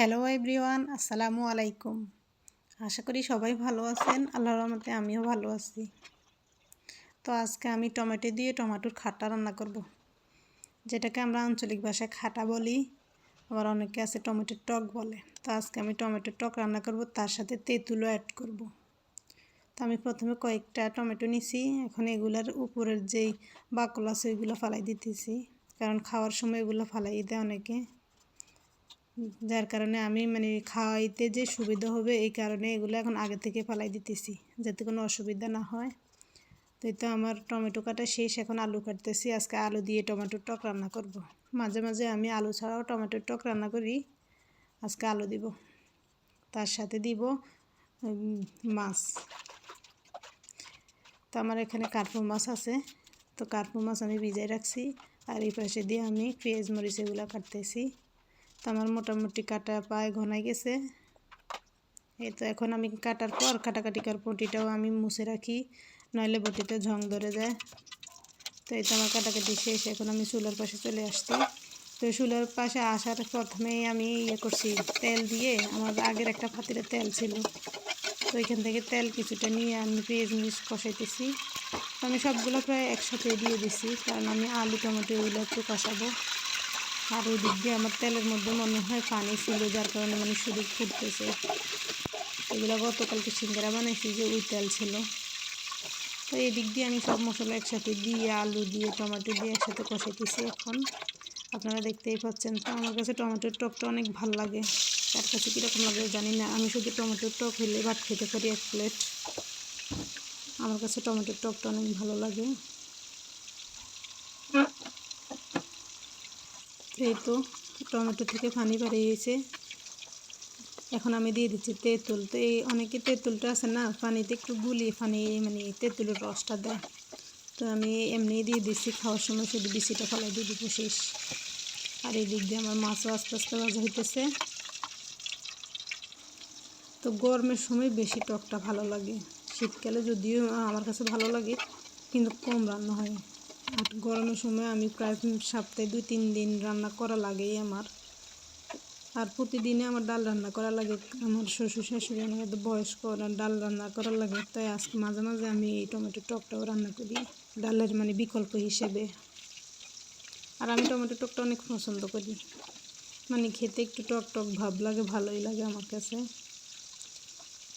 Hello everyone, আসসালামু আলাইকুম। আশা করি সবাই ভালো আছেন, আল্লাহর রহমতে আমিও ভালো আছি। তো আজকে আমি টমেটো দিয়ে টমেটোর খাটা রান্না করব। যেটাকে আমরা আঞ্চলিক ভাষায় খাটা বলি, আবার অনেকে আছে টমেটোর টক বলে। তো আজকে আমি টমেটোর টক রান্না করব, তার সাথে তেঁতুলও অ্যাড করব। তো আমি প্রথমে কয়েকটা টমেটো নিছি, এখন এগুলার উপরের যেই বাকল আছে ওইগুলো ফালাই দিতেছি। কারণ খাওয়ার সময় এগুলো ফালাই দেয় অনেকে। যার কারণে আমি মানে খাওয়াইতে যে সুবিধা হবে এই কারণে এগুলো এখন আগে থেকে ফালাই দিতেছি, যাতে কোনো অসুবিধা না হয়। তো তো আমার টমেটো কাটা শেষ, এখন আলু কাটতেছি। আজকে আলু দিয়ে টমেটোর টক রান্না করব। মাঝে মাঝে আমি আলু ছাড়াও টমেটোর টক রান্না করি। আজকে আলু দিব, তার সাথে দিব মাছ। তো আমার এখানে কার্পু মাছ আছে, তো কার্পু মাছ আমি ভিজাই রাখছি। আর এই পাশে দিয়ে আমি পেঁয়াজ মরিচ এগুলো কাটতেছি। তো আমার মোটামুটি কাটা পায়ে ঘনাই গেছে। এই তো এখন আমি কাটার পর কাটাকাটি কার পটিটাও আমি মুছে রাখি, নইলে বটিতে ঝং ধরে যায়। তো এই তো আমার কাটাকাটি শেষ, এখন আমি চুলার পাশে চলে আসছি। তো চুলার পাশে আসার প্রথমেই আমি ইয়ে করছি, তেল দিয়ে আমার আগের একটা পাতিরে তেল ছিল। তো এখান থেকে তেল কিছুটা নিয়ে আমি পেঁয়াজ মিস কষাইতেছি। তো আমি সবগুলো প্রায় একসাথে দিয়ে দিছি, কারণ আমি আলু, টমেটো এগুলো একটু কষাবো। আর ওই দিক দিয়ে আমার তেলের মধ্যে মনে হয় পানি ছিল, যার কারণে মানে শুধু ফুটতেছে। এগুলো গতকালকে সিঙ্গারা বানাইছি যে ওই তেল ছিল। তো এই দিক দিয়ে আমি সব মশলা একসাথে দিয়ে, আলু দিয়ে, টমেটো দিয়ে একসাথে কষাইতেছি এখন। আপনারা দেখতেই পাচ্ছেন তো, আমার কাছে টমেটোর টকটা অনেক ভালো লাগে। তার কাছে কীরকম লাগে জানি না, আমি শুধু টমেটোর টক হলে ভাত খেতে পারি এক প্লেট। আমার কাছে টমেটোর টকটা অনেক ভালো লাগে। এই তো, টমেটো থেকে পানি বেরিয়েছে। এখন আমি দিয়ে দিচ্ছি তেঁতুল। তো এই অনেকে তেঁতুলটা আছে না, পানিতে একটু গুলিয়ে পানি মানে তেঁতুলের রসটা দেয়। তো আমি এমনি দিয়ে দিচ্ছি, খাওয়ার সময় শুধু বিচিটা ফলাই দিয়ে দিব শেষ। আর এই দিক দিয়ে আমার মাছও আস্তে আস্তে ভাজা হইতেছে। তো গরমের সময় বেশি টকটা ভালো লাগে। শীতকালে যদিও আমার কাছে ভালো লাগে, কিন্তু কম রান্না হয়। আর গরমের সময় আমি প্রায় সপ্তাহে দুই, তিন দিন রান্না করা লাগেই আমার। আর প্রতিদিনে আমার ডাল রান্না করা লাগে। আমার শ্বশুর, শাশুড়ি আমার বয়স্ক ডাল রান্না করা লাগে। তাই আজকে মাঝে মাঝে আমি এই টমেটো টকটাও রান্না করি, ডালের মানে বিকল্প হিসেবে। আর আমি টমেটো টকটা অনেক পছন্দ করি। মানে খেতে একটু টক টক ভাব লাগে, ভালোই লাগে আমার কাছে।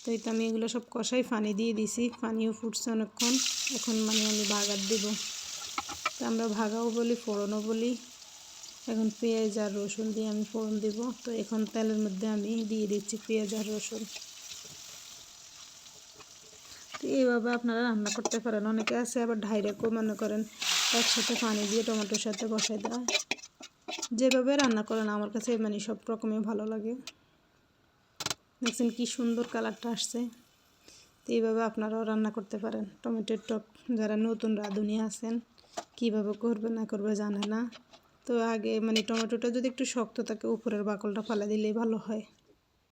তাই তো আমি এগুলো সব কষাই পানি দিয়ে দিছি। পানিও ফুটছে অনেকক্ষণ। এখন মানে আমি বাগার দেবো। আমরা ভাগাও বলি, ফোড়নও বলি। এখন পেঁয়াজ আর রসুন দিয়ে আমি ফোড়ন দিব। তো এখন তেলের মধ্যে আমি দিয়ে দিচ্ছি পেঁয়াজ আর রসুন। তো এইভাবে আপনারা রান্না করতে পারেন। অনেকে আছে আবার ডাইরেক্টও মনে করেন, একসাথে পানি দিয়ে টমেটোর সাথে বসাই দেয়। যেভাবে রান্না করেন, আমার কাছে মানে সব রকমই ভালো লাগে। দেখছেন কি সুন্দর কালারটা আসছে। তো এইভাবে আপনারাও রান্না করতে পারেন। টমেটোর টক, যারা নতুন রাঁধুনি আছেন কীভাবে করবে, না করবে জানে না। তো আগে মানে টমেটোটা যদি একটু শক্ত থাকে, উপরের বাকলটা ফেলে দিলেই ভালো হয়।